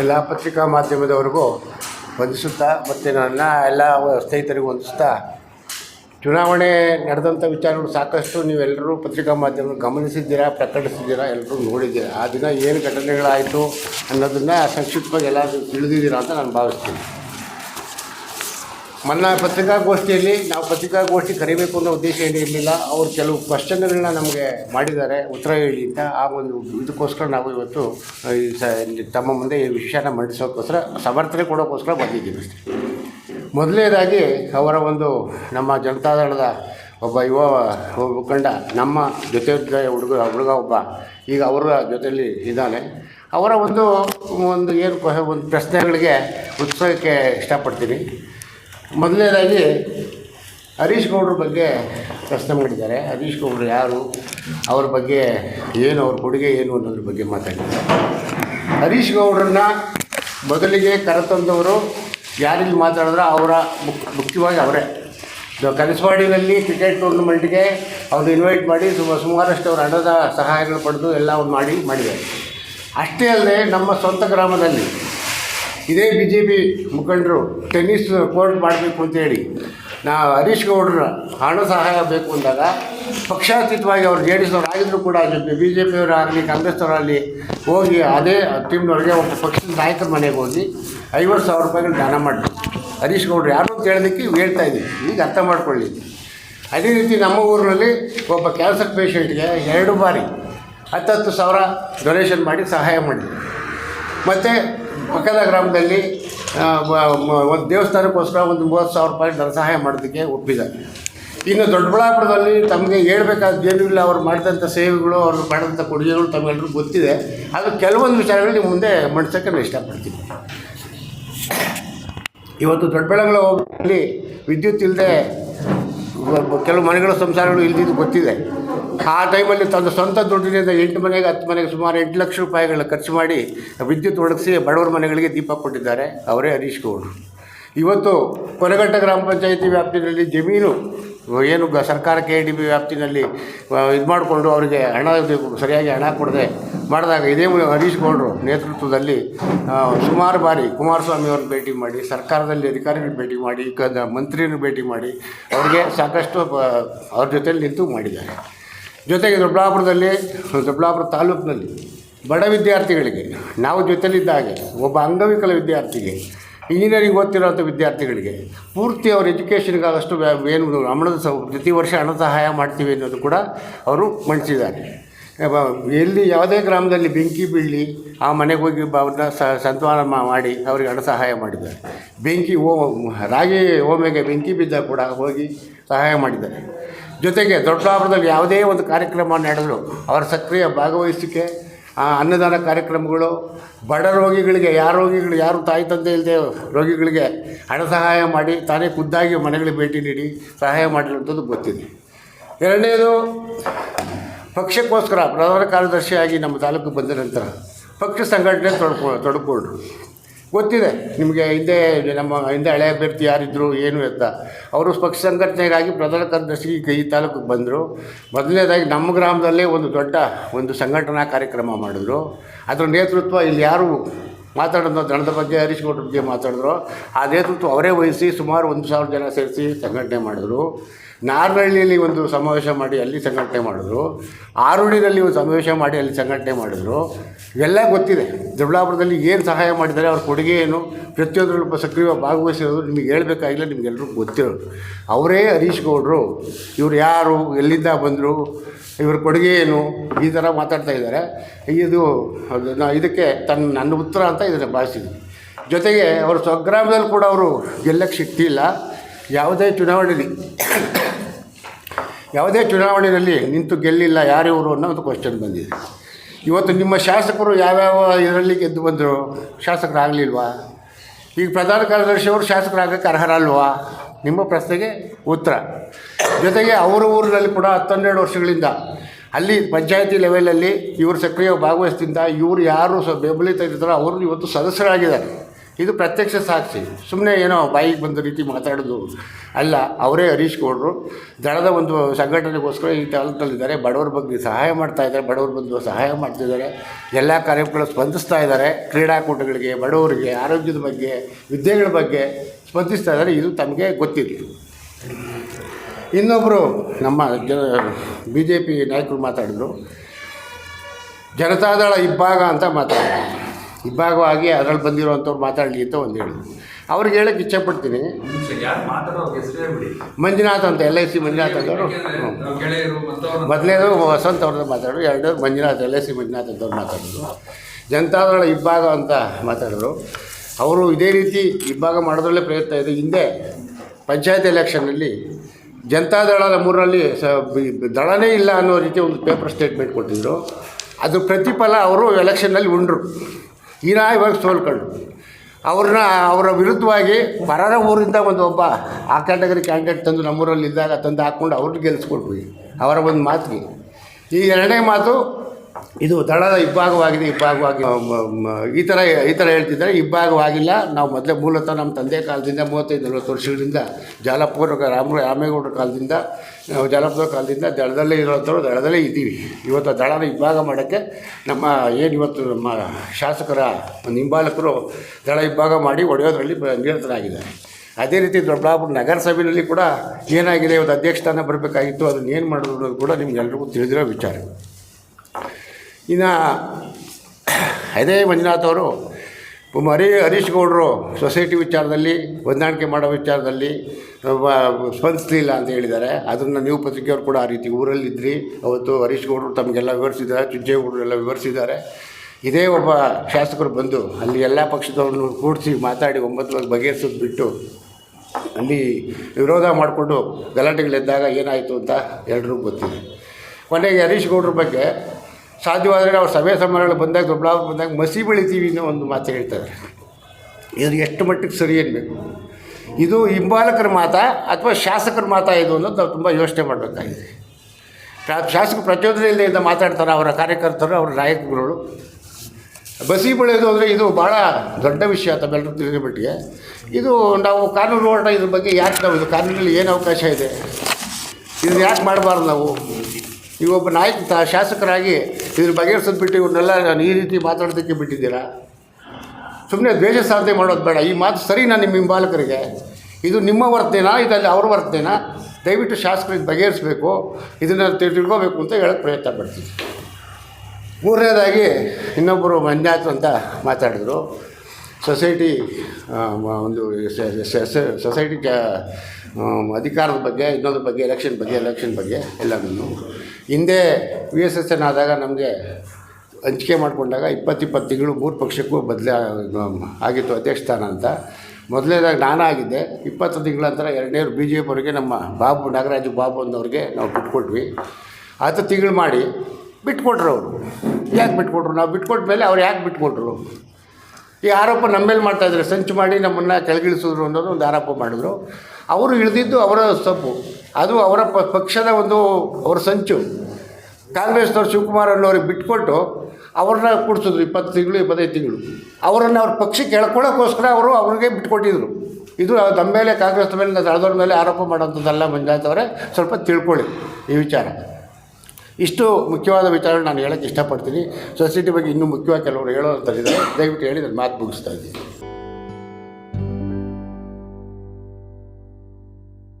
ಎಲ್ಲ ಪತ್ರಿಕಾ ಮಾಧ್ಯಮದವರಿಗೂ ವಂದಿಸುತ್ತಾ ಮತ್ತು ನನ್ನ ಎಲ್ಲ ಸ್ನೇಹಿತರಿಗೂ ವಂದಿಸ್ತಾ ಚುನಾವಣೆ ನಡೆದಂಥ ವಿಚಾರಗಳು ಸಾಕಷ್ಟು ನೀವೆಲ್ಲರೂ ಪತ್ರಿಕಾ ಮಾಧ್ಯಮ ಗಮನಿಸಿದ್ದೀರಾ, ಪ್ರಕಟಿಸಿದ್ದೀರಾ, ಎಲ್ಲರೂ ನೋಡಿದ್ದೀರಾ? ಆ ದಿನ ಏನು ಘಟನೆಗಳಾಯಿತು ಅನ್ನೋದನ್ನು ಸಂಕ್ಷಿಪ್ತವಾಗಿ ಎಲ್ಲ ತಿಳಿದಿದ್ದೀರಾ ಅಂತ ನಾನು ಭಾವಿಸ್ತೀನಿ. ಮೊನ್ನ ಪತ್ರಿಕಾಗೋಷ್ಠಿಯಲ್ಲಿ ನಾವು ಪತ್ರಿಕಾಗೋಷ್ಠಿ ಕರಿಬೇಕು ಅನ್ನೋ ಉದ್ದೇಶ ಏನೂ ಇರಲಿಲ್ಲ, ಅವರು ಕೆಲವು ಕ್ವಶನ್ಗಳನ್ನ ನಮಗೆ ಮಾಡಿದ್ದಾರೆ, ಉತ್ತರ ಹೇಳಿ ಅಂತ ಆ ಒಂದು ಇದಕ್ಕೋಸ್ಕರ ನಾವು ಇವತ್ತು ತಮ್ಮ ಮುಂದೆ ಈ ವಿಷಯನ ಮಂಡಿಸೋಕ್ಕೋಸ್ಕರ, ಸಮರ್ಥನೆ ಕೊಡೋಕ್ಕೋಸ್ಕರ ಬಂದಿದ್ದೀವಿ ಮೊದಲನೇದಾಗಿ ಅವರ ಒಂದು ನಮ್ಮ ಜನತಾದಳದ ಒಬ್ಬ ಯುವ ಮುಖಂಡ, ನಮ್ಮ ಜೊತೆ ಹುಡುಗ ಹುಡುಗ ಒಬ್ಬ, ಈಗ ಅವರ ಜೊತೆಯಲ್ಲಿ ಇದ್ದಾನೆ. ಅವರ ಒಂದು ಒಂದು ಏನು, ಒಂದು ಪ್ರಶ್ನೆಗಳಿಗೆ ಉತ್ಸವಕ್ಕೆ ಇಷ್ಟಪಡ್ತೀನಿ. ಮೊದಲನೇದಾಗಿ ಹರೀಶ್ ಗೌಡ್ರ ಬಗ್ಗೆ ಪ್ರಶ್ನೆ ಮಾಡಿದ್ದಾರೆ. ಹರೀಶ್ ಗೌಡ್ರು ಯಾರು? ಅವ್ರ ಬಗ್ಗೆ ಏನು, ಅವ್ರ ಕೊಡುಗೆ ಏನು ಅನ್ನೋದ್ರ ಬಗ್ಗೆ ಮಾತಾಡಿದ್ದಾರೆ. ಹರೀಶ್ ಗೌಡ್ರನ್ನ ಮೊದಲಿಗೆ ಕರೆತಂದವರು ಯಾರಿಗೆ ಮಾತಾಡಿದ್ರೆ ಅವರ ಮುಕ್, ಮುಖ್ಯವಾಗಿ ಅವರೇ. ಕನಸವಾಡಿನಲ್ಲಿ ಕ್ರಿಕೆಟ್ ಟೂರ್ನಮೆಂಟ್ಗೆ ಅವ್ರು ಇನ್ವೈಟ್ ಮಾಡಿ ತುಂಬ ಸುಮಾರಷ್ಟು ಅವ್ರ ಹಣದ ಸಹಾಯಗಳು ಪಡೆದು ಎಲ್ಲ ಅವ್ರು ಮಾಡಿ, ಮಾಡಿದ್ದಾರೆ. ಅಷ್ಟೇ ಅಲ್ಲದೆ ನಮ್ಮ ಸ್ವಂತ ಗ್ರಾಮದಲ್ಲಿ ಇದೇ ಬಿ ಜೆ ಪಿ ಮುಖಂಡರು ಟೆನ್ನಿಸ್ ಕೋರ್ಟ್ ಮಾಡಬೇಕು ಅಂತೇಳಿ ನಾ ಹರೀಶ್ ಗೌಡ್ರ ಹಣ ಸಹಾಯ ಬೇಕು ಅಂದಾಗ ಪಕ್ಷಾತೀತವಾಗಿ ಅವ್ರು ಜೆ ಡಿ ಎಸ್ ಆಗಿದ್ರು ಕೂಡ ಬಿ ಜೆ ಪಿಯವರಾಗಲಿ ಕಾಂಗ್ರೆಸ್ನವರಾಗಲಿ ಹೋಗಿ ಅದೇ ಟೀಮ್ನವ್ರಿಗೆ ಒಂದು ಪಕ್ಷದ ನಾಯಕರ ಮನೆಗೆ ಹೋಗಿ ಐವತ್ತು ಸಾವಿರ ರೂಪಾಯಿಗಳು ದಾನ ಮಾಡಿದ್ರು ಹರೀಶ್ ಗೌಡ್ರು ಯಾರು ಅಂತ ಹೇಳೋದಕ್ಕೆ ಹೇಳ್ತಾ ಇದ್ದೀವಿ ಈಗ ಅರ್ಥ ಮಾಡ್ಕೊಳ್ಳಿ. ಅದೇ ರೀತಿ ನಮ್ಮ ಊರಿನಲ್ಲಿ ಒಬ್ಬ ಕ್ಯಾನ್ಸರ್ ಪೇಷಂಟ್ಗೆ ಎರಡು ಬಾರಿ ಹತ್ತತ್ತು ಸಾವಿರ ಡೊನೇಷನ್ ಮಾಡಿ ಸಹಾಯ ಮಾಡಿದ್ರು. ಮತ್ತು ಪಕ್ಕದ ಗ್ರಾಮದಲ್ಲಿ ಒಂದು ದೇವಸ್ಥಾನಕ್ಕೋಸ್ಕರ ಒಂದು ಮೂವತ್ತು ಸಾವಿರ ರೂಪಾಯಿ ಧನ ಸಹಾಯ ಮಾಡೋದಕ್ಕೆ ಒಪ್ಪಿದ್ದಾರೆ. ಇನ್ನು ದೊಡ್ಡಬಳ್ಳಾಪುರದಲ್ಲಿ ತಮಗೆ ಹೇಳ್ಬೇಕಾದ ಏನಿಲ್ಲ ಅವ್ರು ಮಾಡಿದಂಥ ಸೇವೆಗಳು, ಅವರು ಮಾಡಿದಂಥ ಕೊಡುಗೆಗಳು ತಮಗೆಲ್ಲರಿಗೂ ಗೊತ್ತಿದೆ. ಅದು ಕೆಲವೊಂದು ವಿಚಾರಗಳು ನಿಮ್ಮ ಮುಂದೆ ಮಂಡ್ಸೋಕ್ಕೆ ನಾನು ಇಷ್ಟಪಡ್ತೀನಿ. ಇವತ್ತು ದೊಡ್ಡಬಳ್ಳಾಪುರ ಹೋಬಳಿಯಲ್ಲಿ ವಿದ್ಯುತ್ ಇಲ್ಲದೆ ಕೆಲವು ಮನೆಗಳ ಸಂಸಾರಗಳು ಇಲ್ದಿದ್ದು ಗೊತ್ತಿದೆ. ಆ ಟೈಮಲ್ಲಿ ತನ್ನ ಸ್ವಂತ ದುಡ್ಡಿನಿಂದ ಎಂಟು ಮನೆಗೆ, ಹತ್ತು ಮನೆಗೆ ಸುಮಾರು ಎಂಟು ಲಕ್ಷ ರೂಪಾಯಿಗಳನ್ನ ಖರ್ಚು ಮಾಡಿ ವಿದ್ಯುತ್ ಒಡಗಿಸಿ ಬಡವರ ಮನೆಗಳಿಗೆ ದೀಪ ಕೊಟ್ಟಿದ್ದಾರೆ ಅವರೇ ಹರೀಶ್ ಗೌಡ್ರು ಇವತ್ತು ಕೊನೆಘಟ್ಟ ಗ್ರಾಮ ಪಂಚಾಯಿತಿ ವ್ಯಾಪ್ತಿಯಲ್ಲಿ ಜಮೀನು ಏನು ಗ ಸರ್ಕಾರ ಕೆ ಡಿ ಬಿ ವ್ಯಾಪ್ತಿನಲ್ಲಿ ಇದು ಮಾಡಿಕೊಂಡು ಅವರಿಗೆ ಹಣ ಸರಿಯಾಗಿ ಹಣ ಕೊಡದೆ ಮಾಡಿದಾಗ ಇದೇ ಹರೀಶ್ ನೇತೃತ್ವದಲ್ಲಿ ಸುಮಾರು ಬಾರಿ ಕುಮಾರಸ್ವಾಮಿ ಅವ್ರನ್ನ ಭೇಟಿ ಮಾಡಿ, ಸರ್ಕಾರದಲ್ಲಿ ಅಧಿಕಾರಿಗಳನ್ನ ಭೇಟಿ ಮಾಡಿ ಮಂತ್ರಿಯನ್ನು ಭೇಟಿ ಮಾಡಿ ಅವರಿಗೆ ಸಾಕಷ್ಟು ಅವ್ರ ಜೊತೆಯಲ್ಲಿ ನಿಂತು ಮಾಡಿದ್ದಾರೆ. ಜೊತೆಗೆ ದೊಡ್ಡಬಳ್ಳಾಪುರದಲ್ಲಿ, ದೊಡ್ಡಬಳ್ಳಾಪುರ ತಾಲೂಕಿನಲ್ಲಿ ಬಡ ವಿದ್ಯಾರ್ಥಿಗಳಿಗೆ, ನಾವು ಜೊತೆಯಲ್ಲಿದ್ದ ಹಾಗೆ, ಒಬ್ಬ ಅಂಗವಿಕಲ ವಿದ್ಯಾರ್ಥಿಗೆ ಇಂಜಿನಿಯರಿಂಗ್ ಓದ್ತಿರೋಂಥ ವಿದ್ಯಾರ್ಥಿಗಳಿಗೆ ಪೂರ್ತಿ ಅವ್ರ ಎಜುಕೇಷನ್ಗಾದಷ್ಟು ಏನು ಹಣದ ಸ ಪ್ರತಿ ವರ್ಷ ಹಣ ಸಹಾಯ ಮಾಡ್ತೀವಿ ಅನ್ನೋದು ಕೂಡ ಅವರು ಮಂಡಿಸಿದ್ದಾರೆ ಎಲ್ಲಿ ಯಾವುದೇ ಗ್ರಾಮದಲ್ಲಿ ಬೆಂಕಿ ಬೀಳಲಿ, ಆ ಮನೆಗೆ ಹೋಗಿ ಅವ್ರನ್ನ ಸಂತಾನ ಮಾಡಿ ಅವರಿಗೆ ಹಣ ಸಹಾಯ ಮಾಡಿದ್ದಾರೆ. ಬೆಂಕಿ ಓ ರಾಗಿ ಓಮೆಗೆ ಬೆಂಕಿ ಬಿದ್ದಾಗ ಕೂಡ ಹೋಗಿ ಸಹಾಯ ಮಾಡಿದ್ದಾರೆ. ಜೊತೆಗೆ ದೊಡ್ಡಬಳ್ಳಾಪುರದಲ್ಲಿ ಯಾವುದೇ ಒಂದು ಕಾರ್ಯಕ್ರಮ ನಡೆದ್ರು ಅವರ ಸಕ್ರಿಯ ಭಾಗವಹಿಸಿಕೆ ಆ ಅನ್ನದಾನ ಕಾರ್ಯಕ್ರಮಗಳು, ಬಡ ರೋಗಿಗಳಿಗೆ, ಯಾರು ರೋಗಿಗಳು, ಯಾರು ತಾಯಿ ತಂದೆ ಇಲ್ಲದೆ ರೋಗಿಗಳಿಗೆ ಹಣ ಸಹಾಯ ಮಾಡಿ, ತಾನೇ ಖುದ್ದಾಗಿ ಮನೆಗಳಿಗೆ ಭೇಟಿ ನೀಡಿ ಸಹಾಯ ಮಾಡಿರುವಂಥದ್ದು ಗೊತ್ತಿದೆ. ಎರಡನೇದು, ಪಕ್ಷಕ್ಕೋಸ್ಕರ ಪ್ರಧಾನ ಕಾರ್ಯದರ್ಶಿಯಾಗಿ ನಮ್ಮ ತಾಲೂಕು ಬಂದ ನಂತರ ಪಕ್ಷ ಸಂಘಟನೆ ತೊಡ್ಕೊ, ತೊಡ್ಕೊಂಡ್ರು. ಗೊತ್ತಿದೆ. ನಿಮಗೆ ಹಿಂದೆ ನಮ್ಮ ಹಿಂದೆ ಹಳೆ ಅಭ್ಯರ್ಥಿ ಯಾರಿದ್ದರು ಏನು ಅಂತ. ಅವರು ಪಕ್ಷ ಸಂಘಟನೆಗಾಗಿ ಪ್ರಧಾನ ಕಾರ್ಯದರ್ಶಿ ಈ ತಾಲೂಕಿಗೆ ಬಂದರು. ಮೊದಲನೇದಾಗಿ ನಮ್ಮ ಗ್ರಾಮದಲ್ಲೇ ಒಂದು ದೊಡ್ಡ ಒಂದು ಸಂಘಟನಾ ಕಾರ್ಯಕ್ರಮ ಮಾಡಿದ್ರು. ಅದರ ನೇತೃತ್ವ ಇಲ್ಲಿ ಯಾರು ಮಾತಾಡೋದು ದಣದ ಬಗ್ಗೆ ಹರೀಶ್ ಗೌಡ್ರ ಬಗ್ಗೆ ಮಾತಾಡಿದ್ರು. ಆ ನೇತೃತ್ವ ಅವರೇ ವಹಿಸಿ ಸುಮಾರು ಒಂದು ಸಾವಿರ ಜನ ಸೇರಿಸಿ ಸಂಘಟನೆ ಮಾಡಿದ್ರು. ನಾರ್ನಹಳ್ಳಿಯಲ್ಲಿ ಒಂದು ಸಮಾವೇಶ ಮಾಡಿ ಅಲ್ಲಿ ಸಂಘಟನೆ ಮಾಡಿದ್ರು. ಆರುಡಿನಲ್ಲಿ ಒಂದು ಸಮಾವೇಶ ಮಾಡಿ ಅಲ್ಲಿ ಸಂಘಟನೆ ಮಾಡಿದ್ರು. ಇವೆಲ್ಲ ಗೊತ್ತಿದೆ. ದೊಡ್ಡಬಳ್ಳಾಪುರದಲ್ಲಿ ಏನು ಸಹಾಯ ಮಾಡಿದ್ದಾರೆ, ಅವ್ರ ಕೊಡುಗೆ ಏನು, ಪ್ರತಿಯೊಂದರಲ್ಲೂ ಸಕ್ರಿಯ ಭಾಗವಹಿಸಿರೋದು ನಿಮಗೆ ಹೇಳಬೇಕಾಗಿಲ್ಲ ನಿಮಗೆಲ್ಲರೂ ಗೊತ್ತಿರೋದು ಅವರೇ ಹರೀಶ್ ಗೌಡ್ರು, ಇವ್ರು ಯಾರು, ಎಲ್ಲಿಂದ ಬಂದರು, ಇವ್ರ ಕೊಡುಗೆ ಏನು, ಈ ಥರ ಮಾತಾಡ್ತಾ ಇದ್ದಾರೆ. ಇದು ಇದಕ್ಕೆ ತನ್ನ, ನನ್ನ ಉತ್ತರ ಅಂತ ಇದನ್ನು ಭಾವಿಸಿದ್ವಿ ಜೊತೆಗೆ ಅವರು ಸ್ವಗ್ರಾಮದಲ್ಲಿ ಕೂಡ ಅವರು ಗೆಲ್ಲಕ್ಕೆ ಶಕ್ತಿ ಇಲ್ಲ. ಯಾವುದೇ ಚುನಾವಣೆಯಲ್ಲಿ ಯಾವುದೇ ಚುನಾವಣೆಯಲ್ಲಿ ನಿಂತು ಗೆಲ್ಲಿಲ್ಲ ಯಾರಿವರು ಅನ್ನೋ ಒಂದು ಕ್ವಶನ್ ಬಂದಿದೆ. ಇವತ್ತು ನಿಮ್ಮ ಶಾಸಕರು ಯಾವ್ಯಾವ ಇದರಲ್ಲಿ ಗೆದ್ದು ಬಂದರು, ಶಾಸಕರಾಗಲಿಲ್ವಾ? ಈಗ ಪ್ರಧಾನ ಕಾರ್ಯದರ್ಶಿಯವರು ಶಾಸಕರಾಗಕ್ಕೆ ಅರ್ಹರಲ್ವಾ? ನಿಮ್ಮ ಪ್ರಶ್ನೆಗೆ ಉತ್ತರ. ಜೊತೆಗೆ ಅವರ ಊರಿನಲ್ಲಿ ಕೂಡ ಹತ್ತನ್ನೆರಡು ವರ್ಷಗಳಿಂದ ಅಲ್ಲಿ ಪಂಚಾಯತಿ ಲೆವೆಲಲ್ಲಿ ಇವರು ಸಕ್ರಿಯ ಭಾಗವಹಿಸ್ತಿಂದ ಇವರು ಯಾರು ಸ ಬೆಂಬಲಿತ ಇರ್ತಾರೋ ಅವರು ಇವತ್ತು ಸದಸ್ಯರಾಗಿದ್ದಾರೆ. ಇದು ಪ್ರತ್ಯಕ್ಷ ಸಾಕ್ಷಿ. ಸುಮ್ಮನೆ ಏನೋ ಬಾಯಿಗೆ ಬಂದ ರೀತಿ ಮಾತಾಡೋದು ಅಲ್ಲ, ಅವರೇ ಹರೀಶ್ ಗೌಡರು ದಳದ ಒಂದು ಸಂಘಟನೆಗೋಸ್ಕರ ಈ ತಾಲೂಕಲ್ಲಿದ್ದಾರೆ ಬಡವರ ಬಗ್ಗೆ ಸಹಾಯ ಮಾಡ್ತಾ ಇದ್ದಾರೆ. ಬಡವರು ಬಂದು ಸಹಾಯ ಮಾಡ್ತಿದ್ದಾರೆ. ಎಲ್ಲ ಕಾರ್ಯಕ್ರಮಗಳು ಸ್ಪಂದಿಸ್ತಾ ಇದ್ದಾರೆ. ಕ್ರೀಡಾಕೂಟಗಳಿಗೆ, ಬಡವರಿಗೆ, ಆರೋಗ್ಯದ ಬಗ್ಗೆ, ವಿದ್ಯೆಗಳ ಬಗ್ಗೆ ಸ್ಪಂದಿಸ್ತಾ ಇದ್ದಾರೆ. ಇದು ತಮಗೆ ಗೊತ್ತಿರಲಿ ಇನ್ನೊಬ್ಬರು ನಮ್ಮ ಜ ಬಿ ಜೆ ಪಿ ನಾಯಕರು ಮಾತಾಡಿದರು. ಜನತಾದಳ ಇಬ್ಬಾಗ ಅಂತ ಮಾತಾಡಿದ್ರು. ಇಬ್ಬಾಗವಾಗಿ ಅದರಲ್ಲಿ ಬಂದಿರೋವಂಥವ್ರು ಮಾತಾಡಲಿ ಅಂತ ಒಂದು ಹೇಳಿದ್ರು ಅವ್ರಿಗೆ ಹೇಳಕ್ಕೆ ಇಚ್ಛೆಪಡ್ತೀನಿ. ಮಂಜುನಾಥ್ ಅಂತ ಎಲ್ ಐ ಸಿ ಮಂಜುನಾಥ್ ಅಂತವರು ಮೊದಲೇದು ವಸಂತ್ ಅವ್ರದ್ದು ಮಾತಾಡೋರು ಎರಡನೇದು Manjunath L I C Manjunath ಅಂತವ್ರು ಮಾತಾಡೋದು ಜನತಾದಳ ಇಬ್ಬಾಗ ಅಂತ ಮಾತಾಡಿದ್ರು ಅವರು ಇದೇ ರೀತಿ ಇಬ್ಬಾಗ ಮಾಡೋದ್ರಲ್ಲೇ ಪ್ರಯತ್ನ ಇದೆ. ಹಿಂದೆ ಪಂಚಾಯತ್ ಎಲೆಕ್ಷನ್ನಲ್ಲಿ ಜನತಾದಳ ನಮ್ಮೂರಲ್ಲಿ ಸ ದಳನೇ ಇಲ್ಲ ಅನ್ನೋ ರೀತಿ ಒಂದು ಪೇಪರ್ ಸ್ಟೇಟ್ಮೆಂಟ್ ಕೊಟ್ಟಿದ್ದರು ಅದು ಪ್ರತಿಫಲ ಅವರು ಎಲೆಕ್ಷನ್ನಲ್ಲಿ ಉಂಡ್ರು. ಹೀನಾಯವಾಗಿ ಸೋಲ್ಕೊಂಡ್ರು ಅವ್ರನ್ನ, ಅವರ ವಿರುದ್ಧವಾಗಿ ಪರರ ಊರಿಂದ ಒಂದು ಒಬ್ಬ ಆ ಕ್ಯಾಟಗರಿ ಕ್ಯಾಂಡಿಡೇಟ್ ತಂದು ನಮ್ಮೂರಲ್ಲಿ ಇದ್ದಾಗ ತಂದು ಹಾಕ್ಕೊಂಡು ಅವ್ರಿಗೆ ಗೆಲ್ಲಿಸ್ಕೊಟ್ವಿ ಅವರ ಒಂದು ಮಾತಿಗೆ. ಈ ಎರಡನೇ ಮಾತು ಇದು ದಳದ ಇಬ್ಬಾಗವಾಗಿದೆ ಇಬ್ಬಾಗವಾಗಿ ಈ ಥರ ಈ ಥರ ಹೇಳ್ತಿದ್ದಾರೆ. ಇಬ್ಬಾಗವಾಗಿಲ್ಲ ನಾವು ಮೊದಲೇ ಮೂಲತಃ ನಮ್ಮ ತಂದೆ ಕಾಲದಿಂದ, ಮೂವತ್ತೈದು, ನಲವತ್ತು ವರ್ಷಗಳಿಂದ ಜಾಲಪೂರ್ವಕ ರಾಮ ರಾಮೇಗೌಡರ ಕಾಲದಿಂದ, ನಾವು ಜಾಲಪುರ ಕಾಲದಿಂದ ದಳದಲ್ಲೇ ಇರೋಂಥವ್ರು ದಳದಲ್ಲೇ ಇದ್ದೀವಿ. ಇವತ್ತು ದಳನ ಇಬ್ಬಾಗ ಮಾಡೋಕ್ಕೆ ನಮ್ಮ, ಏನು ಇವತ್ತು ನಮ್ಮ ಶಾಸಕರ, ನಿಂಬಾಲಕರು ದಳ ಇಬ್ಬಾಗ ಮಾಡಿ ಒಡೆಯೋದ್ರಲ್ಲಿ ನಿರತರಾಗಿದ್ದಾರೆ. ಅದೇ ರೀತಿ ದೊಡ್ಡಬಳ್ಳಾಪುರ ನಗರಸಭೆಯಲ್ಲಿ ಕೂಡ ಏನಾಗಿದೆ, ಇವತ್ತು ಅಧ್ಯಕ್ಷ ಸ್ಥಾನ ಬರಬೇಕಾಗಿತ್ತು, ಅದನ್ನು ಏನು ಮಾಡೋದು ಅನ್ನೋದು ಕೂಡ ನಿಮ್ಗೆಲ್ರಿಗೂ ತಿಳಿದಿರೋ ವಿಚಾರ. ಇನ್ನು ಅದೇ ಮಂಜುನಾಥ್ ಅವರು ಹರಿ, ಹರೀಶ್ ಗೌಡರು ಸೊಸೈಟಿ ವಿಚಾರದಲ್ಲಿ, ಹೊಂದಾಣಿಕೆ ಮಾಡೋ ವಿಚಾರದಲ್ಲಿ ಸ್ಪಂದಿಸಲಿಲ್ಲ ಅಂತ ಹೇಳಿದ್ದಾರೆ. ಅದನ್ನು ನೀವು ಪತ್ರಿಕೆಯವರು ಕೂಡ ಆ ರೀತಿ ಊರಲ್ಲಿದ್ದಿರಿ ಅವತ್ತು ಹರೀಶ್ ಗೌಡರು ತಮಗೆಲ್ಲ ವಿವರಿಸಿದ್ದಾರೆ ಚುಂಚೇಗೌಡರು ಎಲ್ಲ ವಿವರಿಸಿದ್ದಾರೆ. ಇದೇ ಒಬ್ಬ ಶಾಸಕರು ಬಂದು ಅಲ್ಲಿ ಎಲ್ಲ ಪಕ್ಷದವ್ರನ್ನು ಕೂಡಿಸಿ ಮಾತಾಡಿ ಒಂಬತ್ತು ಬಗೆಹರಿಸೋದು ಬಿಟ್ಟು ಅಲ್ಲಿ ವಿರೋಧ ಮಾಡಿಕೊಂಡು ಗಲಾಟೆಗಳೆದ್ದಾಗ ಏನಾಯಿತು ಅಂತ ಎಲ್ರಿಗೂ ಗೊತ್ತಿದೆ. ಕೊನೆಗೆ ಹರೀಶ್ ಗೌಡ್ರ ಬಗ್ಗೆ ಸಾಧ್ಯವಾದರೆ ಅವ್ರು ಸಭೆ ಸಮಾರಂಭಗಳು ಬಂದಾಗ ದೊಡ್ಡಬಳ್ಳಾಪುರ ಬಂದಾಗ ಮಸಿ ಬೆಳಿತೀವಿ ಅನ್ನೋ ಒಂದು ಮಾತು ಹೇಳ್ತಾರೆ. ಇದು ಎಷ್ಟು ಮಟ್ಟಿಗೆ ಸರಿ ಅನ್ಬೇಕು? ಇದು ಹಿಂಬಾಲಕರ ಮಾತಾ ಅಥವಾ ಶಾಸಕರ ಮಾತಾ ಇದು ಅನ್ನೋದು ನಾವು ತುಂಬ ಯೋಚನೆ ಮಾಡಬೇಕಾಗಿದೆ. ಶಾಸಕ ಪ್ರಚೋದನೆಯಿಂದ ಮಾತಾಡ್ತಾರೆ ಅವರ ಕಾರ್ಯಕರ್ತರು, ಅವರ ನಾಯಕರುಗಳು. ಬಸಿ ಬೆಳೆಯೋದು ಅಂದರೆ ಇದು ಭಾಳ ದೊಡ್ಡ ವಿಷಯ ತಮ್ಮೆಲ್ಲರೂ ತಿಳಿದ ಮಟ್ಟಿಗೆ ಇದು ನಾವು ಕಾನೂನು ಹೋರಾಟ ಇದ್ರ ಬಗ್ಗೆ ಯಾಕೆ ನಾವು ಇದು ಕಾನೂನಲ್ಲಿ ಏನು ಅವಕಾಶ ಇದೆ? ಇದು ಯಾಕೆ ಮಾಡಬಾರ್ದು ನಾವು? ಈಗ ಒಬ್ಬ ನಾಯಕ, ತ- ಶಾಸಕರಾಗಿ ಇದ್ರ ಬಗೆಹರಿಸೋದು ಬಿಟ್ಟು ಇವ್ರನ್ನೆಲ್ಲ ನಾನು ಈ ರೀತಿ ಮಾತಾಡೋದಕ್ಕೆ ಬಿಟ್ಟಿದ್ದೀರಾ? ಸುಮ್ಮನೆ ದ್ವೇಷ ಸಾಧನೆ ಮಾಡೋದು ಬೇಡ. ಈ ಮಾತು ಸರಿನಾ ನಿಮ್ಮ ಹಿಂಬಾಲಕರಿಗೆ? ಇದು ನಿಮ್ಮ ವರ್ತನೆನಾ? ಇದಲ್ಲಿ ಅವ್ರ ವರ್ತನೆನಾ? ದಯವಿಟ್ಟು ಶಾಸಕರಿಗೆ ಬಗೆಹರಿಸಬೇಕು. ಇದನ್ನು ತಿಳ್- ತಿಳ್ಕೋಬೇಕು ಅಂತ ಹೇಳೋಕ್ಕೆ ಪ್ರಯತ್ನ ಪಡ್ತೀನಿ. ಮೂರನೇದಾಗಿ ಇನ್ನೊಬ್ಬರು ಮಂಜಾತ್ ಅಂತ ಮಾತಾಡಿದರು. ಸೊಸೈಟಿ ಒಂದು ಸೊಸೈಟಿ ಅಧಿಕಾರದ ಬಗ್ಗೆ ಇನ್ನೊಂದ್ರ ಬಗ್ಗೆ, ಎಲೆಕ್ಷನ್ ಬಗ್ಗೆ ಎಲೆಕ್ಷನ್ ಬಗ್ಗೆ ಎಲ್ಲನೂ ಹಿಂದೆ ವಿ ಎಸ್ ಎಸ್ ಎನ್ ಆದಾಗ ನಮಗೆ ಹಂಚಿಕೆ ಮಾಡಿಕೊಂಡಾಗ ಇಪ್ಪತ್ತು ಇಪ್ಪತ್ತು ತಿಂಗಳು ಮೂರು ಪಕ್ಷಕ್ಕೂ ಬದಲೇ ಆಗಿತ್ತು ಅಧ್ಯಕ್ಷ ಸ್ಥಾನ ಅಂತ. ಮೊದಲನೇದಾಗಿ ನಾನು ಆಗಿದ್ದೆ. ಇಪ್ಪತ್ತು ತಿಂಗಳ ನಂತರ ಎರಡನೇರು ಬಿ ಜೆ ಪಿ ಅವರಿಗೆ ನಮ್ಮ ಬಾಬು, ನಾಗರಾಜು ಬಾಬು ಅನ್ನೋರಿಗೆ ನಾವು ಬಿಟ್ಕೊಟ್ವಿ. ಹತ್ತು ತಿಂಗಳು ಮಾಡಿ ಬಿಟ್ಕೊಟ್ರು ಅವರು. ಯಾಕೆ ಬಿಟ್ಕೊಟ್ರು? ನಾವು ಬಿಟ್ಕೊಟ್ಟ ಮೇಲೆ ಅವ್ರು ಯಾಕೆ ಬಿಟ್ಕೊಟ್ರು? ಈ ಆರೋಪ ನಮ್ಮ ಮೇಲೆ ಮಾಡ್ತಾಯಿದ್ರು ಸಂಚು ಮಾಡಿ ನಮ್ಮನ್ನು ಕೆಳಗಿಳಿಸಿದ್ರು ಅನ್ನೋದು ಒಂದು ಆರೋಪ ಮಾಡಿದ್ರು. ಅವರು ಇಳಿದಿದ್ದು ಅವರ ತಪ್ಪು ಅದು ಅವರ ಪಕ್ಷದ ಒಂದು, ಅವರ ಸಂಚು. ಕಾಂಗ್ರೆಸ್ನವ್ರು ಶಿವಕುಮಾರ್ ಅನ್ನೋರಿಗೆ ಬಿಟ್ಕೊಟ್ಟು ಅವ್ರನ್ನ ಕೂಡಿಸಿದ್ರು ಇಪ್ಪತ್ತು ತಿಂಗಳು, ಇಪ್ಪತ್ತೈದು ತಿಂಗಳು. ಅವರನ್ನು ಅವ್ರ ಪಕ್ಷಕ್ಕೆ ಎಳ್ಕೊಳ್ಳೋಕ್ಕೋಸ್ಕರ ಅವರು ಅವ್ರಿಗೆ ಬಿಟ್ಕೊಟ್ಟಿದ್ರು. ಇದು ನಮ್ಮ ಮೇಲೆ, ಕಾಂಗ್ರೆಸ್ ಮೇಲೆ ದಳದವ್ರ ಮೇಲೆ ಆರೋಪ ಮಾಡೋಂಥದ್ದಲ್ಲ ಅವರೇ, ಸ್ವಲ್ಪ ತಿಳ್ಕೊಳ್ಳಿ ಈ ವಿಚಾರ. ಇಷ್ಟು ಮುಖ್ಯವಾದ ವಿಚಾರ ನಾನು ಹೇಳೋಕ್ಕೆ ಇಷ್ಟಪಡ್ತೀನಿ. ಸೊಸೈಟಿ ಬಗ್ಗೆ ಇನ್ನೂ ಮುಖ್ಯವಾಗಿ ಕೆಲವರು ಹೇಳೋಂಥದ್ದಿದ್ದಾರೆ ದಯವಿಟ್ಟು ಹೇಳಿ ನಾನು ಮಾತು ಮುಗಿಸ್ತಾ ಇದ್ದೀನಿ.